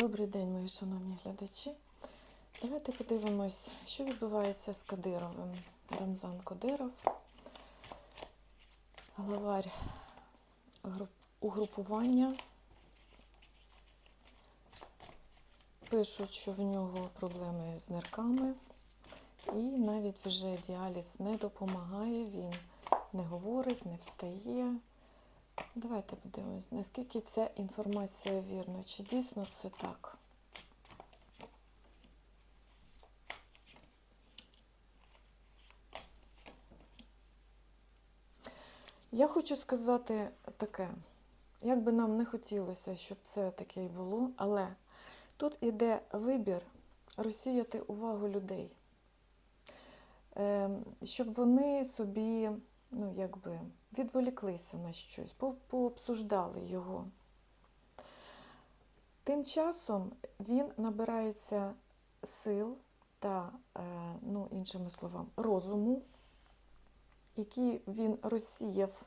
Добрий день, мої шановні глядачі. Давайте подивимось, що відбувається з Кадировим. Рамзан Кадиров, главарь угрупування. Пишуть, що в нього проблеми з нирками, і навіть вже діаліз не допомагає, він не говорить, не встає. Давайте подивимось, наскільки ця інформація вірна, чи дійсно це так. Я хочу сказати таке, як би нам не хотілося, щоб це таке й було, але тут іде вибір розсіяти увагу людей, Ем, щоб вони собі ну, якби, відволіклися на щось, пообсуждали його. Тим часом він набирається сил та, е, ну, іншими словами, розуму, який він розсіяв.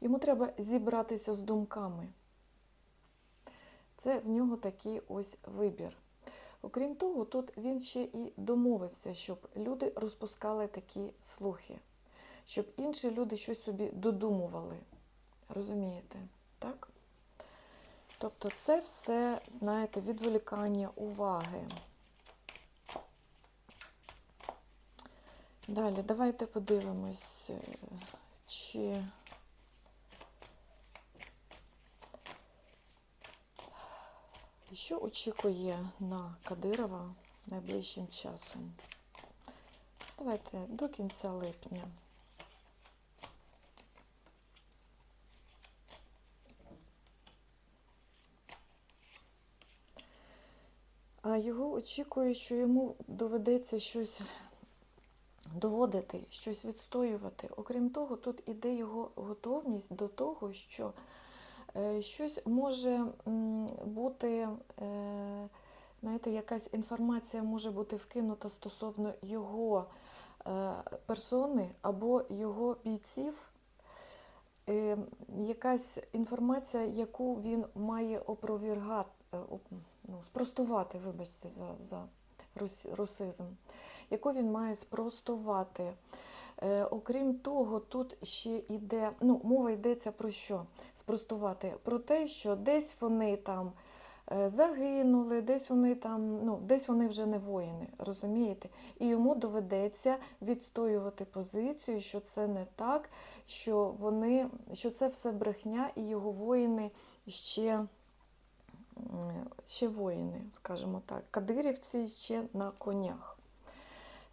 Йому треба зібратися з думками. Це в нього такий ось вибір. Окрім того, тут він ще і домовився, щоб люди розпускали такі слухи, щоб інші люди щось собі додумували. Розумієте? Так? Тобто це все, знаєте, відволікання уваги. Далі, давайте подивимось, е, чи що очікує на Кадирова найближчим часом. Давайте до кінця липня. Його очікує, що йому доведеться щось доводити, щось відстоювати. Окрім того, тут іде його готовність до того, що е, щось може бути, е, знаєте, якась інформація може бути вкинута стосовно його е, персони або його бійців. Якась інформація, яку він має опровергати, оп- ну, спростувати, вибачте, за, за русизм, яку він має спростувати. Е, окрім того, тут ще йде, ну, мова йдеться про що? Спростувати? Про те, що десь вони там е, загинули, десь вони там, ну, десь вони вже не воїни, розумієте? І йому доведеться відстоювати позицію, що це не так, що вони, що це все брехня, і його воїни ще, ще воїни, скажімо так, кадирівці ще на конях.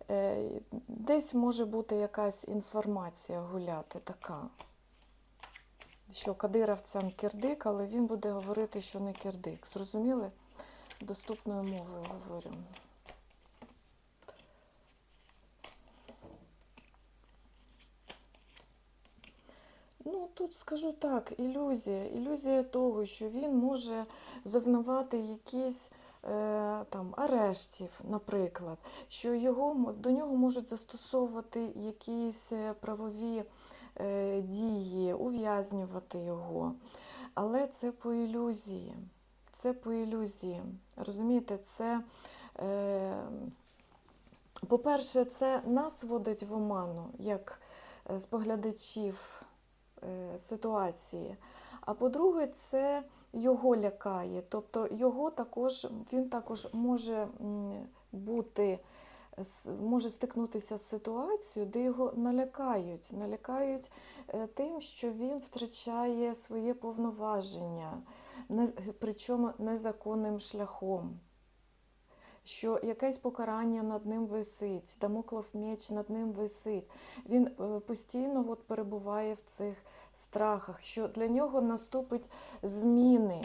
Е, Десь може бути якась інформація гуляти така, що кадировцям кирдик, але він буде говорити, що не кирдик. Зрозуміли? Доступною мовою говорю. Ну, тут скажу так, ілюзія. Ілюзія того, що він може зазнавати якісь е, там, арештів, наприклад, що його, до нього можуть застосовувати якісь е, правові е, дії, ув'язнювати його. Але це по ілюзії. Це по ілюзії. Розумієте, це. Е, по-перше, це нас вводить в оману, як е, споглядачів ситуації. А по-друге, це його лякає. Тобто його також, він також може бути, може стикнутися з ситуацією, де його налякають. Налякають е, тим, що він втрачає своє повноваження, причому незаконним шляхом що якесь покарання над ним висить, дамоклов меч над ним висить. Він е, постійно от перебуває в цих страхах, що для нього наступить зміни.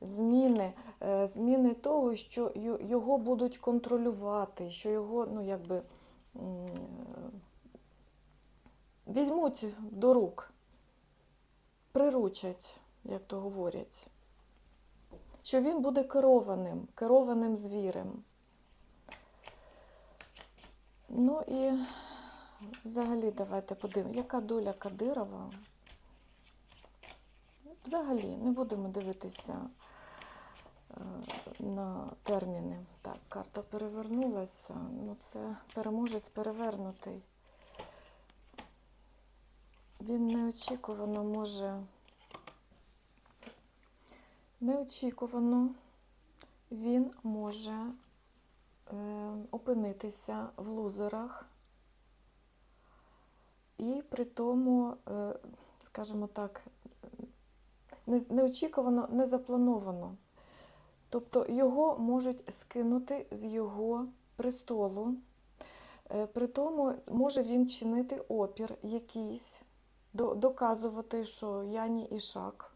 Зміни, е, зміни того, що його будуть контролювати, що його, ну якби е, візьмуть до рук, приручать, як то говорять що він буде керованим, керованим звірем. Ну і взагалі давайте подивимося, яка доля Кадирова. Взагалі, не будемо дивитися на терміни. Так, карта перевернулася. Ну, це переможець перевернутий. Він неочікувано може. Неочікувано він може е, опинитися в лузерах. І при тому, е, скажімо так, не- неочікувано, не заплановано. Тобто його можуть скинути з його престолу. Е, При тому може він чинити опір якийсь, доказувати, що я не ішак.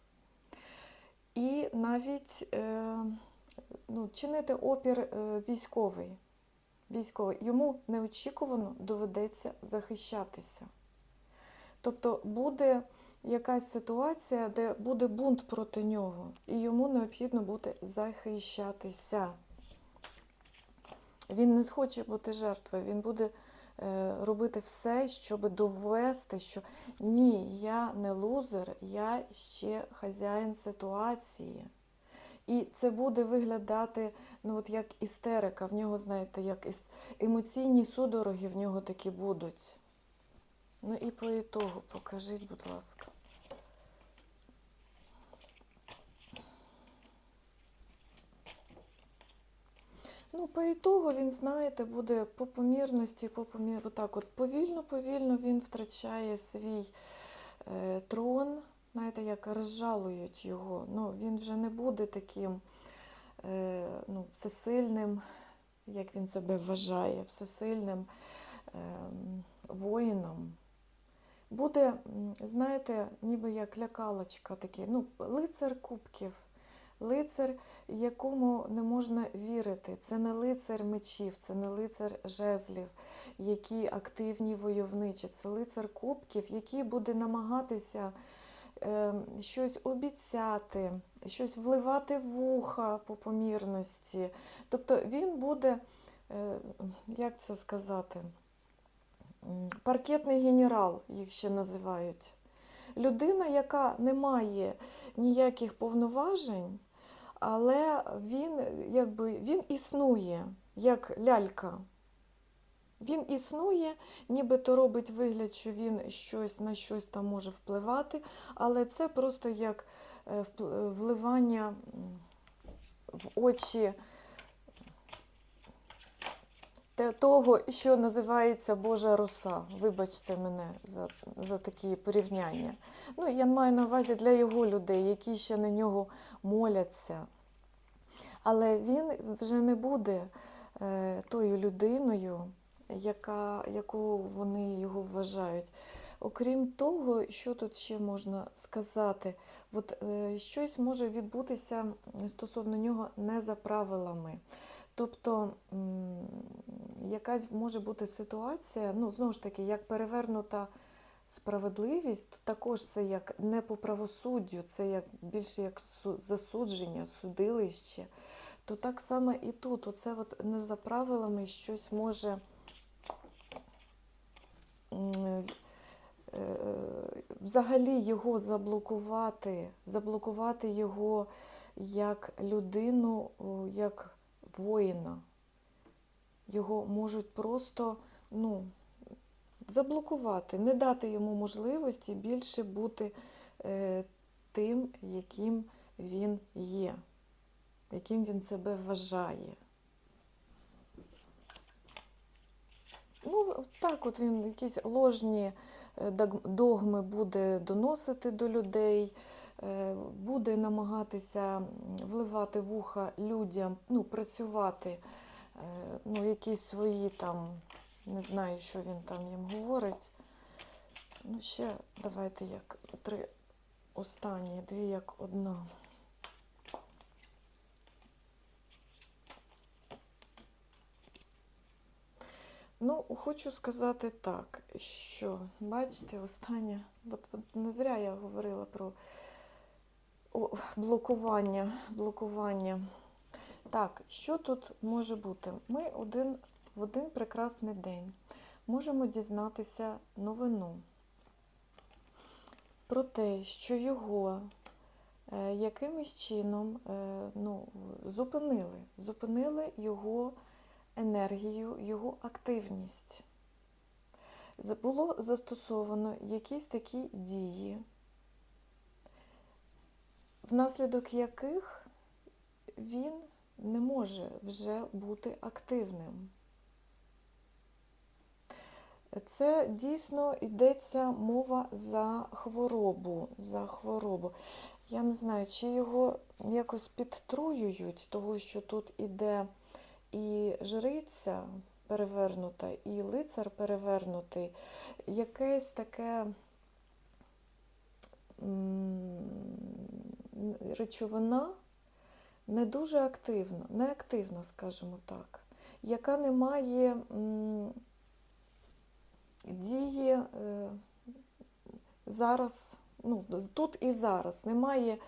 І навіть е, ну, чинити опір е, військовий. військовий. Йому неочікувано доведеться захищатися. Тобто буде якась ситуація, де буде бунт проти нього, і йому необхідно буде захищатися. Він не схоче бути жертвою, він буде робити все, щоб довести, що ні, я не лузер, я ще хазяїн ситуації. І це буде виглядати ну, от як істерика. В нього, знаєте, як емоційні судороги в нього такі будуть. Ну і по ітогу покажіть, будь ласка. Ну, по ітогу він, знаєте, буде по помірності, по помір... отак от повільно-повільно він втрачає свій е, трон. Знаєте, як розжалують його. Ну, він вже не буде таким е, ну, всесильним, як він себе вважає, всесильним е, воїном. Буде, знаєте, ніби як лякалочка такий, ну, лицар кубків, лицар, якому не можна вірити. Це не лицар мечів, це не лицар жезлів, які активні войовничі, це лицар кубків, який буде намагатися е, щось обіцяти, щось вливати в вуха по помірності. Тобто він буде, е, як це сказати, паркетний генерал, їх ще називають. Людина, яка не має ніяких повноважень, але він, якби, він існує як лялька. Він існує, нібито робить вигляд, що він щось на щось там може впливати, але це просто як е, вливання в очі того, що називається Божа роса. Вибачте мене за, за такі порівняння. Ну, я маю на увазі для його людей, які ще на нього моляться. Але він вже не буде е, тою людиною, яка, яку вони його вважають. Окрім того, що тут ще можна сказати, от, е, щось може відбутися стосовно нього не за правилами. Тобто якась може бути ситуація, ну, знову ж таки, як перевернута справедливість, то також це як не по правосуддю, це як більше як засудження, судилище. То так само і тут, оце от не за правилами щось може е, взагалі його заблокувати, заблокувати його як людину, як воїна. Його можуть просто ну, заблокувати, не дати йому можливості більше бути е, тим, яким він є, яким він себе вважає. Ну, так от він якісь ложні е, догми буде доносити до людей, буде намагатися вливати в уха людям, ну, працювати, е, ну, якісь свої там, не знаю, що він там їм говорить. Ну, ще давайте як три останні, дві як одна. Ну, хочу сказати так, що, бачите, останнє, от, от не зря я говорила про о, блокування, блокування. Так, що тут може бути? Ми один, в один прекрасний день можемо дізнатися новину про те, що його е, якимось чином е, ну, зупинили, зупинили його енергію, його активність. Було застосовано якісь такі дії, внаслідок яких він не може вже бути активним. Це дійсно йдеться мова за хворобу. За хворобу. Я не знаю, чи його якось підтруюють, того що тут іде і жриця перевернута, і лицар перевернутий. Якесь таке речовина не дуже активна, неактивна, скажімо так, яка не має дії е, зараз, ну, тут і зараз. Немає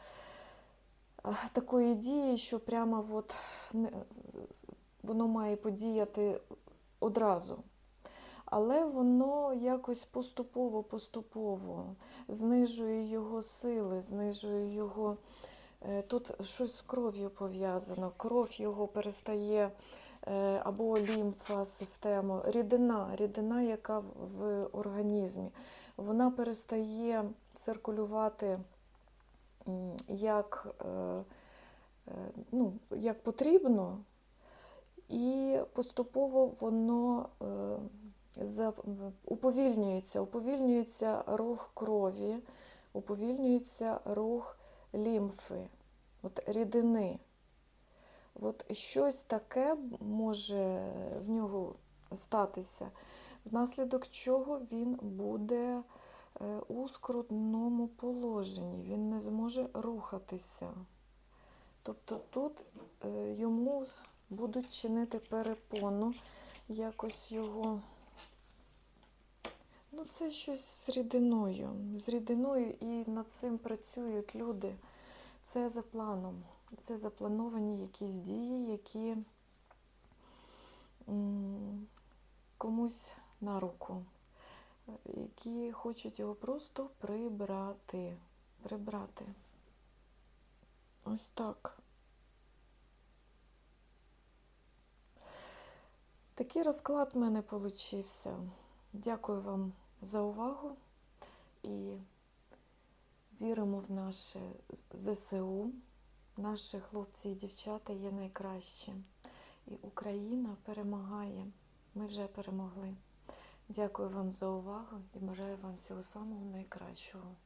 такої дії, що прямо от воно має подіяти одразу. Але воно якось поступово-поступово знижує його сили, знижує його. е, Тут щось з кров'ю пов'язано. Кров його перестає е, або лімфа, система, рідина, рідина, яка в- організмі, вона перестає циркулювати як, е, ну, як потрібно, і поступово воно уповільнюється, уповільнюється рух крові, уповільнюється рух лімфи, от рідини. От щось таке може в нього статися, внаслідок чого він буде е, у скрутному положенні, він не зможе рухатися. Тобто тут е, йому будуть чинити перепону, якось його. Ну, це щось з рідиною. З рідиною і над цим працюють люди. Це за планом. Це заплановані якісь дії, які комусь на руку, які хочуть його просто прибрати. Прибрати. Ось так. Такий розклад в мене получився. Дякую вам за увагу і віримо в наше ЗСУ. Наші хлопці і дівчата є найкращі. І Україна перемагає. Ми вже перемогли. Дякую вам за увагу і бажаю вам всього самого найкращого.